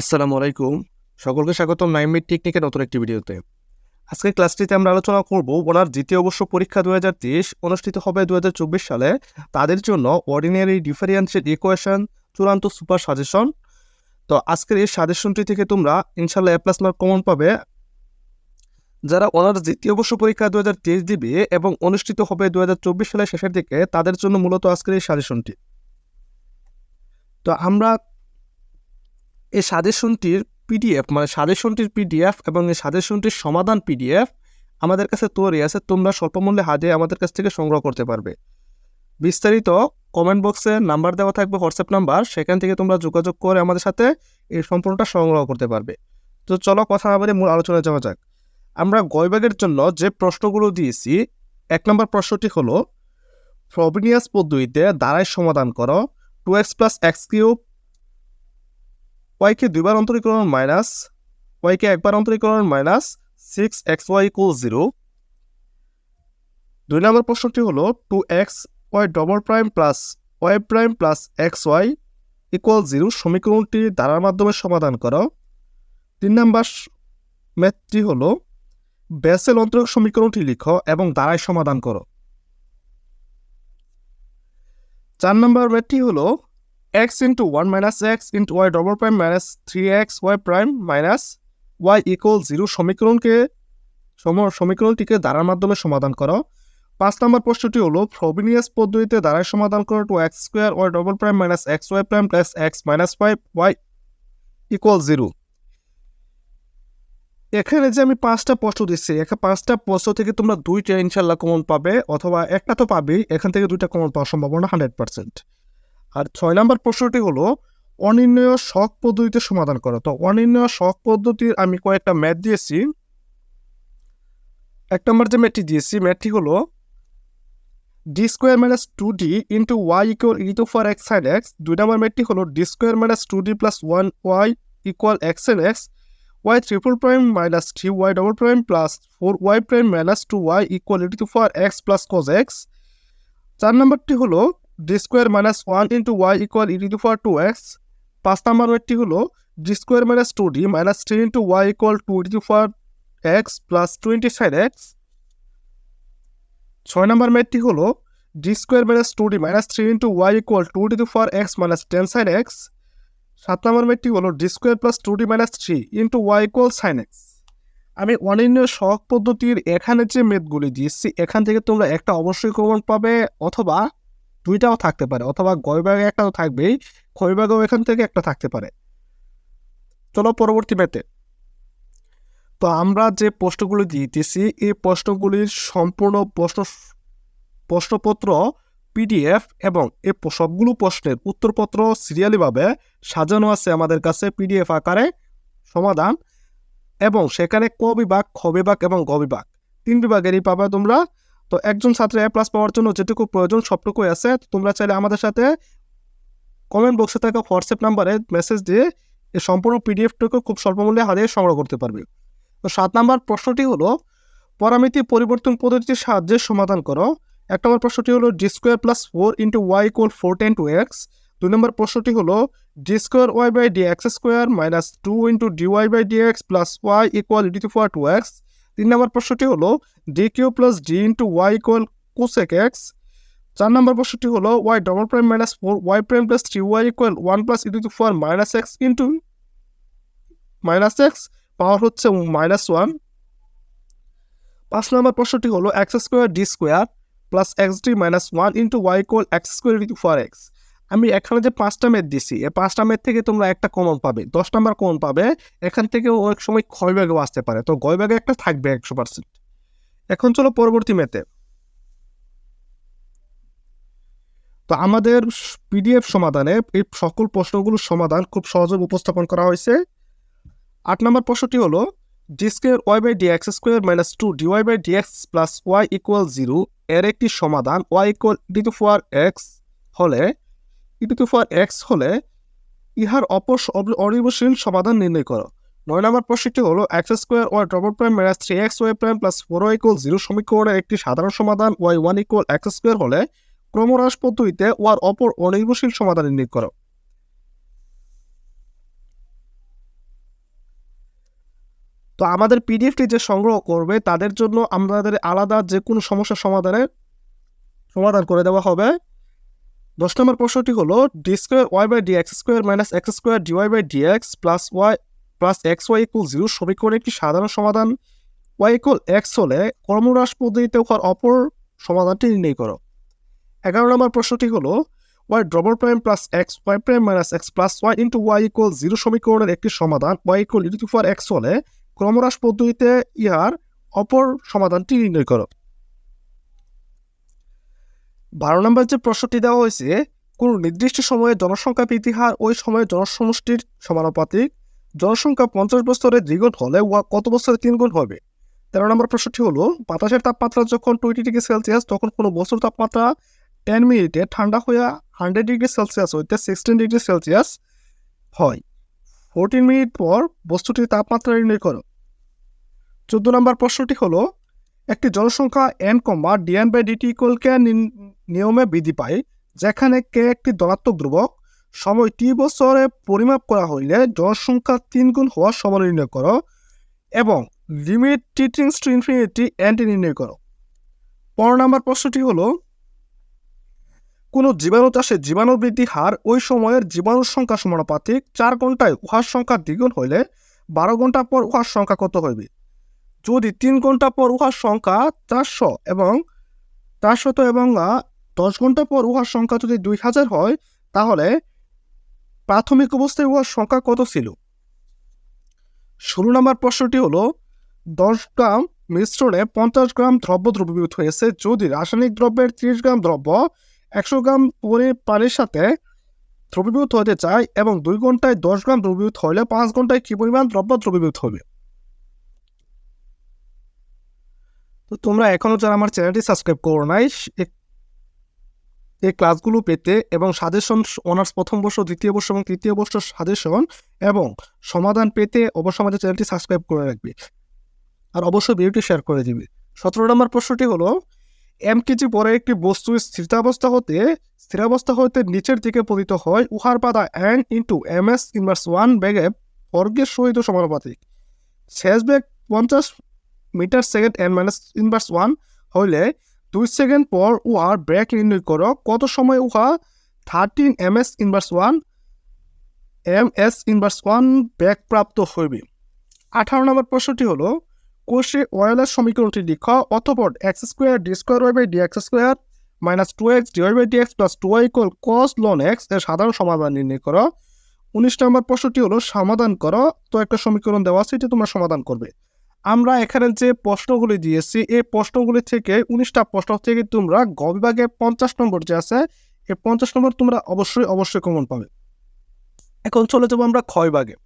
আসসালামু আলাইকুম। সকলকে স্বাগতম নাইমিড টেকনিকের নতুন একটি ভিডিওতে। আজকের ক্লাসটিতে আমরা আলোচনা করব ওনার দ্বিতীয় বর্ষ পরীক্ষা দু অনুষ্ঠিত হবে দু সালে। তাদের জন্য অর্ডিনারি ডিফারেন্সিয়াল ইকুয়েশন চূড়ান্ত সুপার সাজেশন তো আজকের এই সাজেশনটি থেকে তোমরা ইনশাল্লাহ এ প্লাস মার্ক কমন পাবে। যারা ওনার দ্বিতীয় বর্ষ পরীক্ষা দু হাজার তেইশ দিবে এবং অনুষ্ঠিত হবে দু হাজার চব্বিশ সালের শেষের দিকে, তাদের জন্য মূলত আজকের এই সাজেশনটি তো আমরা এই সাজেশনটির পিডিএফ মানে সাজেশনটির পিডিএফ এবং এই সাজেশনটির সমাধান পিডিএফ আমাদের কাছে তৈরি আছে, তোমরা স্বল্পমূল্যে হাজে আমাদের কাছ থেকে সংগ্রহ করতে পারবে। বিস্তারিত কমেন্ট বক্সে নাম্বার দেওয়া থাকবে হোয়াটসঅ্যাপ নাম্বার সেখান থেকে তোমরা যোগাযোগ করে আমাদের সাথে এই সম্পূর্ণটা সংগ্রহ করতে পারবে। তো চলো কথা না বলে মূল আলোচনায় যাওয়া যাক। আমরা গয়বাগের জন্য যে প্রশ্নগুলো দিয়েছি, এক নম্বর প্রশ্নটি হলো ফ্রবিনিয়াস পদ্ধতিতে দ্বারাই সমাধান করো two x plus x cube ওয়াইকে দুইবার অন্তরীকরণ মাইনাস ওয়াইকে একবার অন্তরীকরণ minus six x y equal zero দুই নম্বর প্রশ্নটি হলো two x y double prime plus y prime plus x y equal zero সমীকরণটি দ্বারার মাধ্যমে সমাধান করো। তিন নম্বর ম্যাথটি হলো বেসেল অন্তরক সমীকরণটি লিখো এবং দ্বারায় সমাধান করো। চার নম্বর ম্যাথটি হলো x into 1 minus x into y double prime minus 3x y prime minus y equal 0 সমীকরণকে সম- সমীকরণটিকে দ্বারার মাধ্যমে সমাধান করো। পাঁচ নম্বর প্রশ্নটি হলো, ফ্রবিনিয়াস পদ্ধতিতে দ্বারাই সমাধান করো two x square y double prime minus x y prime plus x minus five y equal zero এখানে যে আমি পাঁচটা প্রশ্ন দিচ্ছি এখানে পাঁচটা প্রশ্ন থেকে তোমরা দুইটা ইনশাল্লাহ কমন পাবে, অথবা একটা তো পাবেই, এখান থেকে দুইটা কমন পাওয়ার সম্ভাবনা হান্ড্রেড পার্সেন্ট আর ছয় নম্বর প্রশ্নটি হলো, অনির্ণয় শখ পদ্ধতিতে সমাধান করা। তো অনির্ণয় শখ পদ্ধতির আমি কয়েকটা ম্যাথ দিয়েছি। এক নম্বর যে ম্যাথটি দিয়েছি ম্যাথটি হলো D square minus two D into y equal e to for x sine x দুই নম্বর ম্যাথটি হলো D square minus two D plus one y equal x n x y triple prime minus three y double prime plus four y prime minus two y equal e to for x plus cos x চার নম্বরটি হলো D square minus one into y equal e to for two x পাঁচ নম্বর ওয়েটটি হলো D square minus two D minus three into y equal two e to for x plus twenty five x ছয় নম্বর ম্যাথটি হলো D square minus two D minus three into y equal two e to for x minus ten sine x সাত নম্বর ম্যাথটি হলো D square plus two D minus three into y equal sine x আমি অনির্ণ শখ পদ্ধতির এখানে যে মেদগুলি দিয়েছি, এখান থেকে তোমরা একটা অবশ্যই কমন পাবে, অথবা দুইটাও থাকতে পারে, অথবা গয় ব্যাগে একটাও থাকবেই ক্ষয় ব্যাগেও এখান থেকে একটা থাকতে পারে। চলো পরবর্তী ম্যাথে তো আমরা যে প্রশ্নগুলি দিতেছি, এই প্রশ্নগুলির সম্পূর্ণ প্রশ্ন, প্রশ্নপত্র, পিডিএফ এবং প- সবগুলো প্রশ্নের উত্তরপত্র সিরিয়ালিভাবে সাজানো আছে আমাদের কাছে পিডিএফ আকারে, সমাধান, এবং সেখানে ক বিভাগ, খ বিভাগ এবং গ বিভাগ। তিন বিভাগেরই পাবে তোমরা তো একজন ছাত্র এ প্লাস পাওয়ার জন্য যেটুকু প্রয়োজন সবটুকুই আছে। তোমরা চাইলে আমাদের সাথে কমেন্ট বক্সে থাকা হোয়াটসঅ্যাপ নাম্বারে মেসেজ দিয়ে এই সম্পূর্ণ পিডিএফটুকু খুব স্বল্প মূল্যে হারিয়ে সংগ্রহ করতে পারবে। তো সাত নম্বর প্রশ্নটি হলো, পরামিতি পরিবর্তন পদ্ধতির সাহায্যে সমাধান করো। এক নম্বর প্রশ্নটি হলো D square plus four into y equal four tan two x দুই নম্বর প্রশ্নটি হলো d square y by d x square minus two into d y by d x plus y equal d to four to x তিন নম্বর প্রশ্নটি হলো D cube plus D into y equal cosec x চার নম্বর প্রশ্নটি হলো y double prime minus four y prime plus three y equal one plus e to four minus x into minus x power হচ্ছে minus one পাঁচ নম্বর প্রশ্নটি হলো x square D square plus x D minus one into y equal x square into four x আমি এখানে যে পাঁচটা math দিছি, এই পাঁচটা ম্যাথ থেকে তোমরা একটা কমন পাবে। দশ নাম্বার কমন পাবে, এখান থেকে অনেক সময় ক্ষয় আসতে পারে। তো গয় ব্যাগে একটা থাকবে একশো পার্সেন্ট এখন চলো পরবর্তী ম্যাথে তো আমাদের পিডিএফ সমাধানে এই সকল প্রশ্নগুলোর সমাধান খুব সহজে উপস্থাপন করা হয়েছে। আট নম্বর প্রশ্নটি হলো d square y by d x square minus two d y by d x plus y equal zero এর একটি সমাধান y equal d to four x হলে ই টু এক্স হলে ইহার অপর অনির্ভরশীল সমাধান নির্ণয় করো। নয় নম্বর প্রশ্নটি হলো x square y double prime minus three x y prime plus four y equal zero সমীকরণের একটি সাধারণ সমাধান y one equal x square হলে ক্রমহ্রাস পদ্ধতিতে ওয়ার অপর অনির্ভরশীল সমাধান নির্ণয় করো। তো আমাদের পিডিএফটি যে সংগ্রহ করবে, তাদের জন্য আমাদের আলাদা যে কোনো সমস্যার সমাধানের সমাধান করে দেওয়া হবে। দশ নম্বর প্রশ্নটি হলো d square y by d x square minus x square d y by d x plus y plus x y equal zero সমীকরণের একটি সাধারণ সমাধান। ওয়াই ইকুয়াল এক্স হলে কর্মহ্রাস পদ্ধতিতে হওয়ার অপর সমাধানটি নির্ণয় করো। এগারো নম্বর প্রশ্নটি হলো y double prime plus x y prime minus x plus y into y equal zero সমীকরণের একটি সমাধান। Y equal e to for x হলে ক্রমহ্রাস পদ্ধতিতে ইহার অপর সমাধানটি নির্ণয় করো। বারো নম্বর যে প্রশ্নটি দেওয়া হয়েছে, কোন নির্দিষ্ট সময়ে জনসংখ্যা বৃদ্ধি হার ওই সময়ে জনসমষ্টির সমানুপাতিক। জনসংখ্যা পঞ্চাশ বছরে দ্বিগুণ হলে উহা কত বছরে তিনগুণ হবে? তেরো নম্বর প্রশ্নটি হলো, বাতাসের তাপমাত্রা যখন টোয়েন্টি ডিগ্রি সেলসিয়াস, তখন কোনো বস্তুর তাপমাত্রা টেন মিনিটে ঠান্ডা হইয়া হান্ড্রেড ডিগ্রি সেলসিয়াস হইতে সিক্সটিন ডিগ্রি সেলসিয়াস হয়। ফোরটিন মিনিট পর বস্তুটির তাপমাত্রা নির্ণয় করো। চোদ্দ নম্বর প্রশ্নটি হলো একটি জনসংখ্যা N comma d N by d t equal k নিয়মে বৃদ্ধি পায়, যেখানে কে একটি ধনাত্মক ধ্রুবক। সময় টি বছরে পরিমাপ করা হইলে জনসংখ্যা তিন গুণ হওয়ার সময় নির্ণয় করো এবং লিমিট টিটিংস টু ইনফিনিটি এনটি নির্ণয় করো। পনেরো নম্বর প্রশ্নটি হলো, কোনো জীবাণু চাষে জীবাণু বৃদ্ধি হার ওই সময়ের জীবাণুর সংখ্যা সমানুপাতিক চার ঘন্টায় উহার সংখ্যা দ্বিগুণ হইলে বারো ঘণ্টা পর উহার সংখ্যা কত হইবে? যদি তিন ঘণ্টা পর উহার সংখ্যা চারশো এবং চারশত এবং দশ ঘণ্টা পর উহার সংখ্যা যদি দুই হাজার হয়, তাহলে প্রাথমিক অবস্থায় উহার সংখ্যা কত ছিল? ষোলো নম্বর প্রশ্নটি হলো, দশ গ্রাম মিশ্রণে পঞ্চাশ গ্রাম দ্রব্য দ্রবীভূত হয়েছে। যদি রাসায়নিক দ্রব্যের ত্রিশ গ্রাম দ্রব্য একশো গ্রাম পরে পানির সাথে দ্রবীভূত হতে চায় এবং দুই ঘন্টায় দশ গ্রাম দ্রবীভূত হলে পাঁচ ঘন্টায় কি পরিমাণ দ্রব্য দ্রবীভূত হবে? তো তোমরা এখনও যারা আমার চ্যানেলটি সাবস্ক্রাইব করো নাই এই ক্লাসগুলো পেতে এবং সাজেশন অনার্স প্রথম বর্ষ, দ্বিতীয় বর্ষ এবং তৃতীয় বর্ষ সাজেশন এবং সমাধান পেতে অবশ্যই আমাদের চ্যানেলটি সাবস্ক্রাইব করে রাখবে। আর অবশ্যই ভিডিওটি শেয়ার করে দিবে। সতেরো নম্বর প্রশ্নটি হলো এম কেজি পরে একটি বস্তু স্থিতাবস্থা হতে স্থিরাবস্থা হতে নিচের দিকে পতিত হয় উহার পাতা n into m s inverse one বেগে বর্গের সহিত সমানুপাতিক। শেষ ব্যাগ পঞ্চাশ metre second n minus inverse one হইলে দুই সেকেন্ড পর উহার ব্রেক নির্ণয় করো কত সময় উহা? Thirteen m s inverse one m s inverse one break প্রাপ্ত হইবে আঠারো নম্বর প্রশ্নটি হলো কোষে ওয়েলের সমীকরণটি লিখো অতপর x square d square y by d x square minus two x d y by d x plus two y equal cos loan এক্সের সাধারণ সমাধান নির্ণয় করো উনিশ নম্বর প্রশ্নটি হলো, সমাধান করো তো একটা সমীকরণ দেওয়া আছে এটি তোমরা সমাধান করবে আমরা এখানে যে প্রশ্নগুলি দিয়েছি, এই প্রশ্নগুলি থেকে উনিশটা প্রশ্ন থেকে তোমরা গ বিভাগে পঞ্চাশ নম্বর যে আছে, এই পঞ্চাশ নম্বর তোমরা অবশ্যই অবশ্যই কমন পাবে। এখন চলে যাব আমরা ক্ষয় ভাগে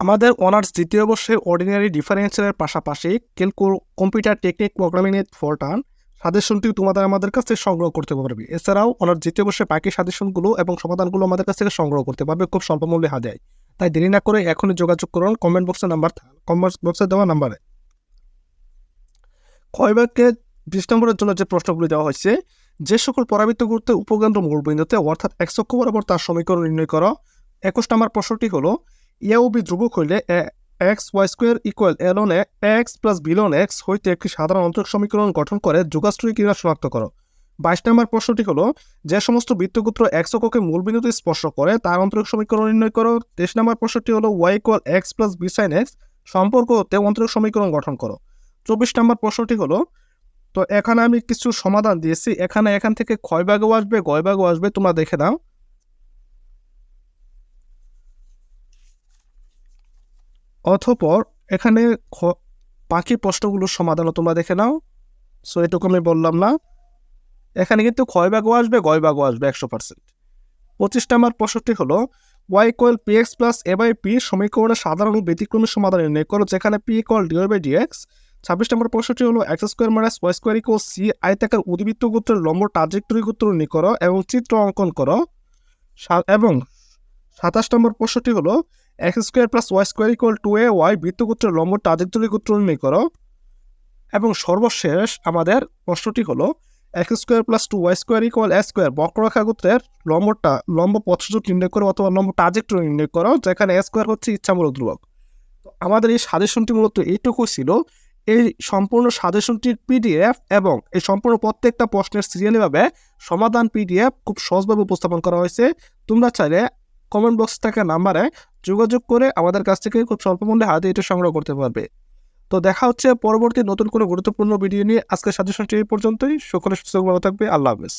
আমাদের অনার্স দ্বিতীয় বর্ষে অর্ডিনারি ডিফারেন্সিয়ালের পাশাপাশি ক্যালকুল কম্পিউটার টেকনিক প্রোগ্রামিং এর ফোরটান সাজেশনটি তোমাদের আমাদের কাছ সংগ্রহ করতে পারবে। এছাড়াও অনার্স দ্বিতীয় বর্ষে বাকি সাজেশনগুলো এবং সমাধানগুলো আমাদের কাছ থেকে সংগ্রহ করতে পারবে খুব স্বল্প মূল্যে হাজায় তাই দেরি না করে এখনই যোগাযোগ করুন কমেন্ট বক্সে নাম্বার কমেন্ট বক্সে দেওয়া নাম্বারে ক্ষয়বাগকে বিশ নম্বরের জন্য যে প্রশ্নগুলি দেওয়া হয়েছে, যে সকল পরাবৃত্ত গুরুত্বের উপকেন্দ্র মূলবিন্দুতে অর্থাৎ এক অক্ষ বরাবর তার সমীকরণ নির্ণয় করো। একুশ নম্বর প্রশ্নটি হলো এ ও বি ধ্রুবক হইলে x y square equal a ln x plus b ln x হইতে একটি সাধারণ অন্তরিক সমীকরণ গঠন করে যুগাশ্রয়ী ক্রিয়া শনাক্ত করো। বাইশ নম্বর প্রশ্নটি হলো, যে সমস্ত বৃত্তগুত্র এক্স অক্ষকে মূলবিন্দুতে স্পর্শ করে, তার অন্তরিক সমীকরণ নির্ণয় করো। তেইশ নম্বর প্রশ্নটি হলো y equal x plus b sine x সম্পর্ক হতে অন্তরিক সমীকরণ গঠন করো। চব্বিশ নম্বর প্রশ্নটি হলো, তো এখানে আমি কিছু সমাধান দিয়েছি। এখানে এখান থেকে ক্ষয় ভাগও আসবে, গয় ভাগও আসবে, তোমরা দেখে নাও। অথপর এখানে বাকি প্রশ্নগুলোর সমাধানও তোমরা দেখে নাও। সো এটুকু আমি বললাম না। এখানে কিন্তু ক্ষয় ভাগও আসবে, গয় আসবে একশো পার্সেন্ট পঁচিশ নম্বর প্রশ্নটি হলো y equal p x plus a by p সমীকরণের সাধারণ ও ব্যতিক্রমী সমাধান নির্ণয় করো, যেখানে p equal d y by d x ছাব্বিশ নম্বর প্রশ্নটি হলো x square minus y square equal c I আয়তাকার উদ্বৃত্ত গোত্রের লম্ব ট্রাজেক্টরি গোত্র নির্ণয় করো এবং চিত্র অঙ্কন করো। এবং সাতাশ নম্বর প্রশ্নটি হলো x square plus y square equal two a y বৃত্তগোত্রের লম্ব ট্রাজেক্টরি গোত্র নির্ণয় করো। এবং সর্বশেষ আমাদের প্রশ্নটি হলো x square plus two y square equal a square. বক্ররেখা গোত্রের লম্বটা, লম্ব পথসূচক নির্ণয় করো অথবা লম্ব ট্রাজেক্টরি নির্ণয় করো, যেখানে স্কোয়ার হচ্ছে ইচ্ছামূলক ধ্রুবক। আমাদের এই সাজেশনটি মূলত এইটুকু ছিল। এই সম্পূর্ণ সাজেশনটির পিডিএফ এবং এই সম্পূর্ণ প্রত্যেকটা প্রশ্নের সিরিয়ালিভাবে সমাধান পিডিএফ খুব সহজভাবে উপস্থাপন করা হয়েছে। তোমরা চাইলে কমেন্ট বক্স থাকা নাম্বারে যোগাযোগ করে আমাদের কাছ থেকে খুব স্বল্প মূল্যে হাতে এটা সংগ্রহ করতে পারবে। তো দেখা হচ্ছে পরবর্তী নতুন কোনো গুরুত্বপূর্ণ ভিডিও নিয়ে। আজকে সাজেশনটি এই পর্যন্তই। সকলে সুস্থ ভালো থাকবে। আল্লাহ হাফেজ।